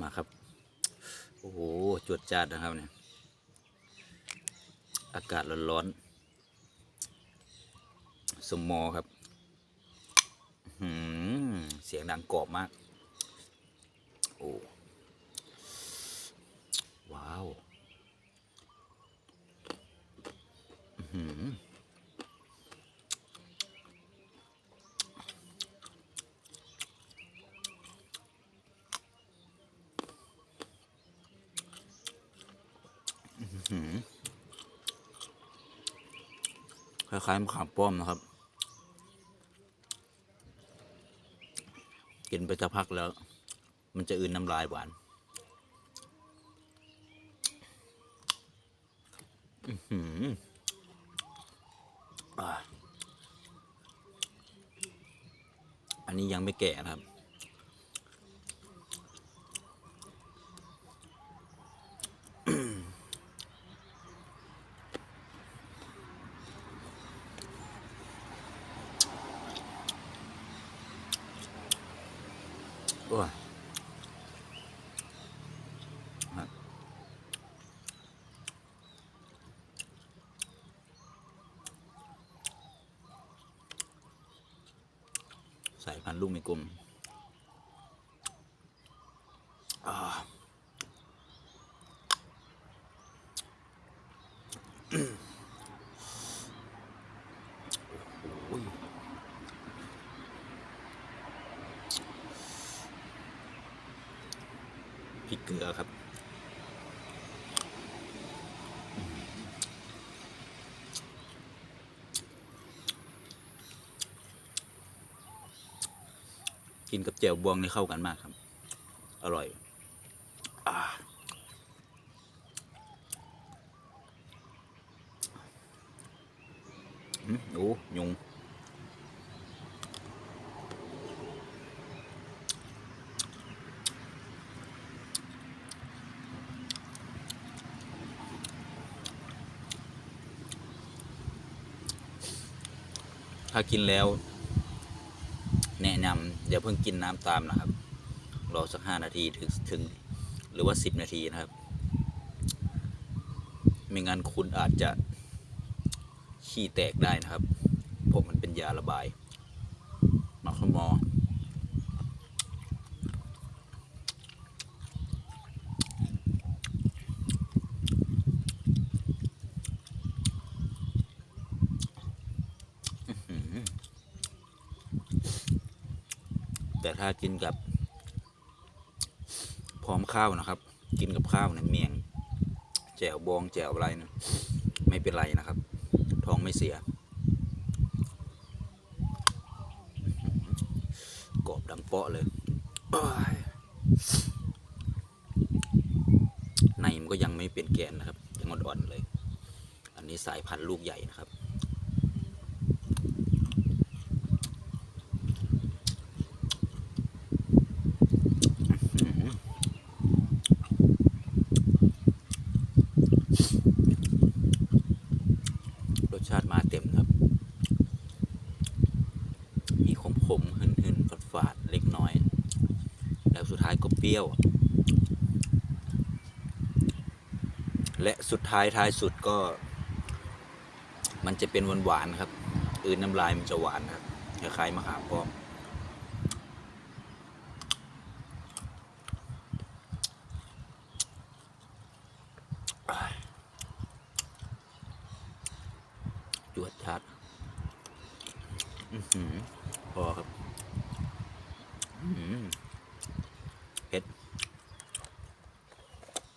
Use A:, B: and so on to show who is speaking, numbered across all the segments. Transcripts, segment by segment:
A: มาครับ โอ้โหจวดจ้าดนะครับเนี่ย อากาศร้อนๆ สมมอครับ เสียงดังกรอบมาก โอ้ ว้าวอื้อหืออื้อหือ คล้ายๆมะขามป้อมนะครับ กินไปสักพักแล้ว มันจะอื่นน้ำลายหวานอันนี้ยังไม่แก่นะครับ สายพันธุ์ลูกในกลมพริกเกลือครับ กินกับแจ่วบวงนี่เข้ากันมากครับ อร่อยอโอ้ยุงถ้ากินแล้ว นะนำอย่าเพิ่งกินน้ำตามนะครับ รอสักห้านาทีถึงถึง หรือว่าสิบนาทีนะครับ ไม่งั้นคุณอาจจะขี้แตกได้นะครับเพราะมันเป็นยาระบายมาขมอมอหือ แต่ถ้ากินกับพร้อมข้าวนะครับ กินกับข้าวเนี่ยเมียงแจ่วบองแจ่วอะไรนะไม่เป็นไรนะครับ ท้องไม่เสียกรอบดังเปาะเลยในมันก็ยังไม่เป็นแกนนะครับ ยังอ่อนๆเลย อันนี้สายพันธุ์ลูกใหญ่นะครับ รสชาติมาเต็มครับ มีขมขมๆหึนหึนฝาดฝาดๆเล็กน้อย แล้วสุดท้ายก็เปรี้ยว และสุดท้ายท้ายสุดก็ มันจะเป็นหวานหวานครับ อื่นน้ำลายมันจะหวานครับคล้ายๆมะขามป้อมจวดชัด อื้อหือพอครับ อื้อหือเผ็ด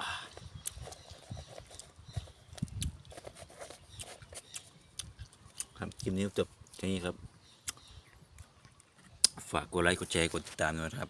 A: อ่า ครับคลิปนี้จบแค่นี้ครับ ฝากกดไลค์กดแชร์กดติดตามด้วยครับ